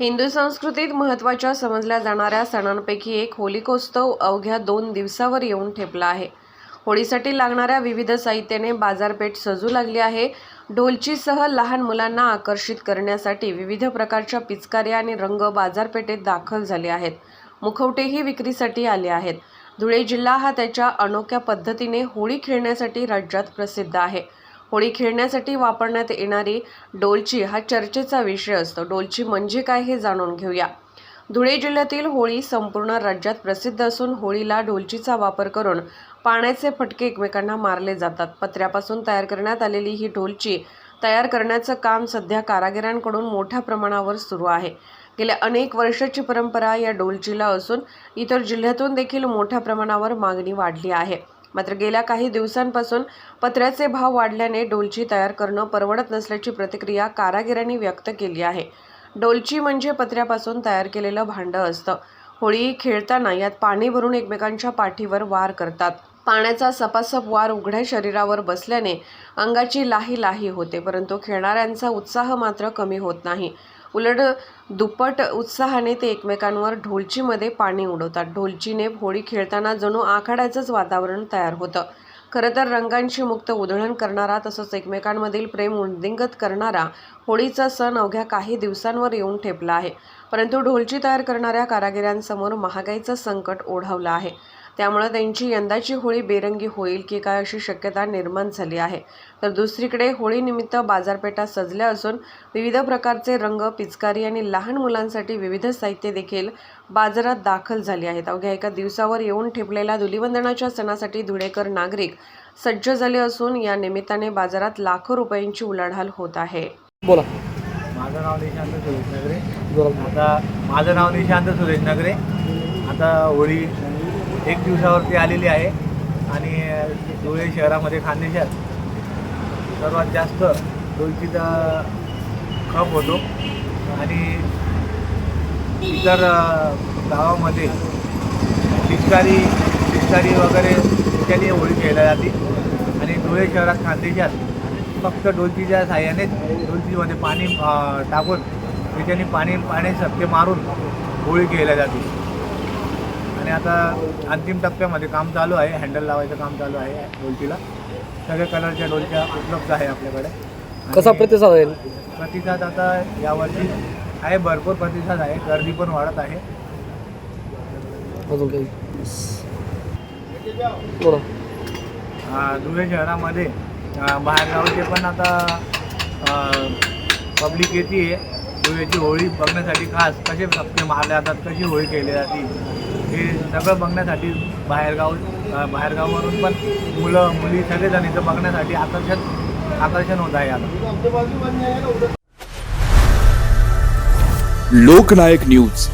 हिंदू संस्कृतीत महत्त्वाच्या समजल्या जाणाऱ्या सणांपैकी एक होलिकोत्सव अवघ्या दोन दिवसावर येऊन ठेपला आहे. होळीसाठी लागणाऱ्या विविध साहित्याने बाजारपेठ सजू लागली आहे. ढोलचीसह लहान मुलांना आकर्षित करण्यासाठी विविध प्रकारच्या पिचकाऱ्या आणि रंग बाजारपेठेत दाखल झाले आहेत. मुखवटेही विक्रीसाठी आले आहेत. धुळे जिल्हा हा त्याच्या अनोख्या पद्धतीने होळी खेळण्यासाठी राज्यात प्रसिद्ध आहे. होळी खेळण्यासाठी वापरण्यात येणारी डोलची हा चर्चेचा विषय असतो. डोलची म्हणजे काय हे जाणून घेऊया. धुळे जिल्ह्यातील होळी संपूर्ण राज्यात प्रसिद्ध असून होळीला डोलचीचा वापर करून पाण्याचे फटके एकमेकांना मारले जातात. पत्र्यापासून तयार करण्यात आलेली ही डोलची तयार करण्याचं काम सध्या कारागिरांकडून मोठ्या प्रमाणावर सुरू आहे. गेल्या अनेक वर्षाची परंपरा या डोलचीला असून इतर जिल्ह्यातून देखील मोठ्या प्रमाणावर मागणी वाढली आहे. मात्र गेल्या काही दिवसांपासून पत्र्याचे भाव वाढल्याने डोलची तयार करणं परवडत नसल्याची प्रतिक्रिया कारागिरांनी व्यक्त केली आहे. डोलची म्हणजे पत्र्यापासून तयार केलेलं भांडं असतं. होळी खेळताना यात पाणी भरून एकमेकांच्या पाठीवर वार करतात. पाण्याचा सपासप वार उघड्या शरीरावर बसल्याने अंगाची लाही लाही होते परंतु खेळणाऱ्यांचा उत्साह मात्र कमी होत नाही. उलट दुप्पट उत्साहाने ते एकमेकांवर ढोलचीमध्ये पाणी उडवतात. ढोलचीने होळी खेळताना जणू आखाड्याचंच वातावरण तयार होतं. खरं तर रंगांशी मुक्त उधळण करणारा तसंच एकमेकांमधील प्रेम उद्दिंगत करणारा होळीचा सण अवघ्या काही दिवसांवर येऊन ठेपला आहे. परंतु ढोलची तयार करणाऱ्या कारागिरांसमोर महागाईचं संकट ओढवलं आहे. त्यामुळे त्यांची यंदाची होळी बेरंगी होईल की काय अशी शक्यता निर्माण झाली आहे. तर दुसरीकडे होळीनिमित्त बाजारपेठा सजल्या असून विविध प्रकारचे रंग पिचकारी आणि लहान मुलांसाठी विविध साहित्य देखील बाजारात दाखल झाली आहेत. अवघ्या एका दिवसावर येऊन ठेपलेल्या धुलिवंदनाच्या सणासाठी धुळेकर नागरिक सज्ज झाले असून या निमित्ताने बाजारात लाखो रुपयांची उलाढाल होत आहे. बोला. माझं नाव निशांत सुरेश नगरे. आता माझं नाव निशांत सुरेश नगरे. आता होळी एक दिवसावरती आलेली आहे आणि धुळे शहरामध्ये खानदेशात सर्वात जास्त डोलचीचा खप होतो. आणि इतर गावामध्ये पिचकारी पिचकारी वगैरे त्याने होळी खेळल्या जाते. आणि धुळे शहरात खानदेशात फक्त डोलचीच्या साह्यानेच डोलचीमध्ये पाणी टाकून त्याच्याने पाणी पाणी सबके मारून होळी खेळल्या जाते. आणि आता अंतिम टप्प्यामध्ये काम चालू आहे हँडल लावायचं काम चालू आहे डोलचीला सगळ्या कलरच्या डोलच्या उपलब्ध आहे आपल्याकडे. कसा प्रतिसाद आहे प्रतिसाद आता यावर्षी आहे भरपूर प्रतिसाद आहे. गर्दी पण वाढत आहे. अजून काही? धुळे शहरामध्ये बाहेरगावचे पण आता पब्लिक येते आहे धुळेची होळी बघण्यासाठी खास कसे सबके मारले जातात कशी होळी खेळली जाते हे सगळं बघण्यासाठी बाहेरगाव बाहेरगावावरून पण मुलं मुली सगळेजण इथं बघण्यासाठी आकर्षण आकर्षण होत आहे आता. लोकनायक न्यूज.